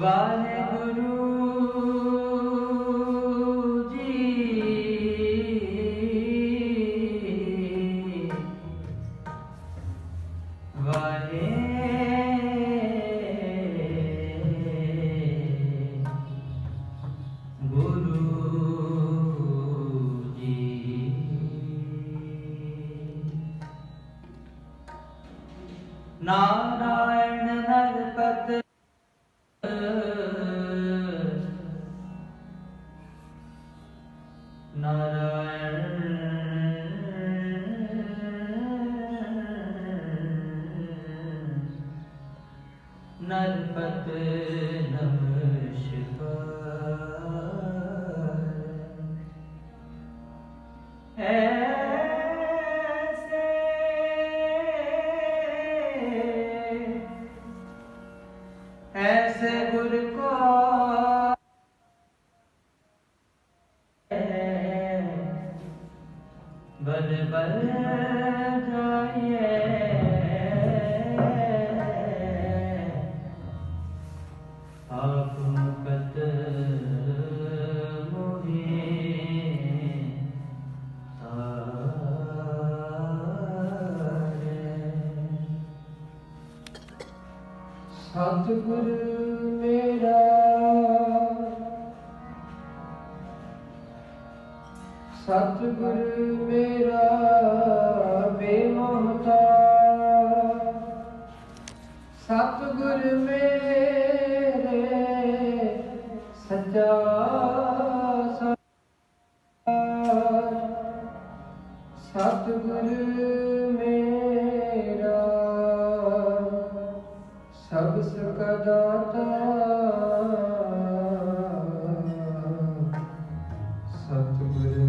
ਵਾਹਿਗੁਰੂ ਜੀ। ਵਾਹਿਗੁਰੂ ਜੀ। ਨਾਮ Not Narayana. ਸਤਿਗੁਰ ਮੇਰਾ ਸਤਿਗੁਰ ਮੇਰਾ ਸਤਿਗੁਰ ਮੇਰਾ ਸਭ ਸਕਦਾਤਾ। ਸਤਿਗੁਰ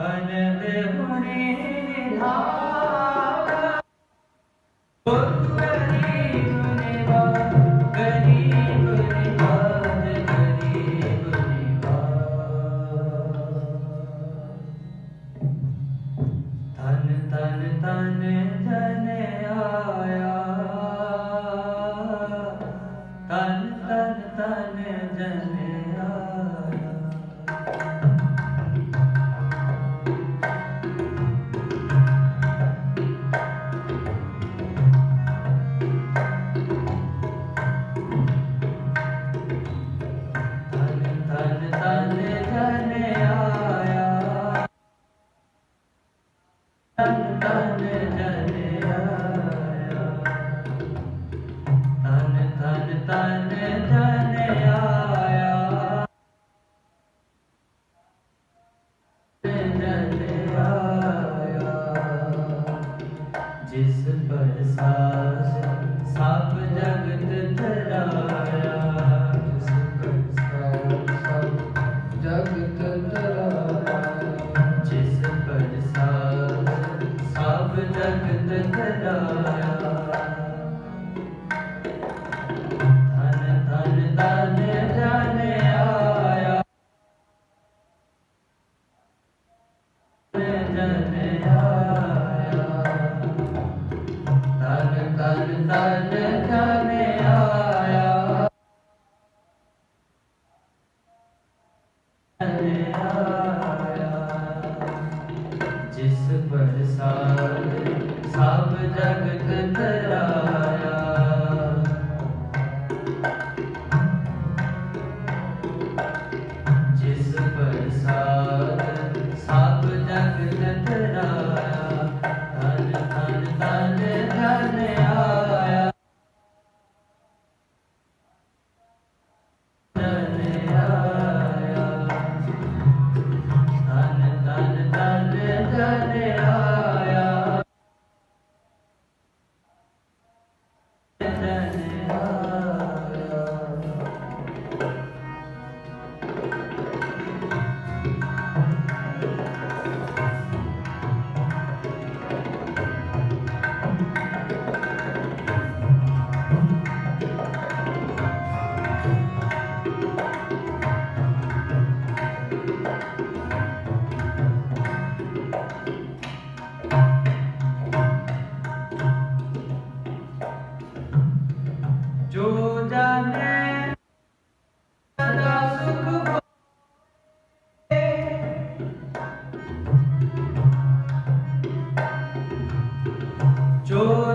ी की गुरु ਤਨ ਤਨ ਜਨ ਆਇਆ। ਜਨ ਆਇਆ ਜਿਸ ਪਰ ਸਾਸ ਸਭ ਜਗਤ ਧਰਾਇਆ ਜਿਸ ਪ੍ਰਸਾਦ ਸਭ ਜਗਤ ਤਰਾਇਆ। ਜਿਸ ਪਰ ਸਾਸ ਸਭ ਜਗਤ ਧਰਾਇਆ ਜਿਸ ਪਰ ਸਾਲ ਸਭ Yeah.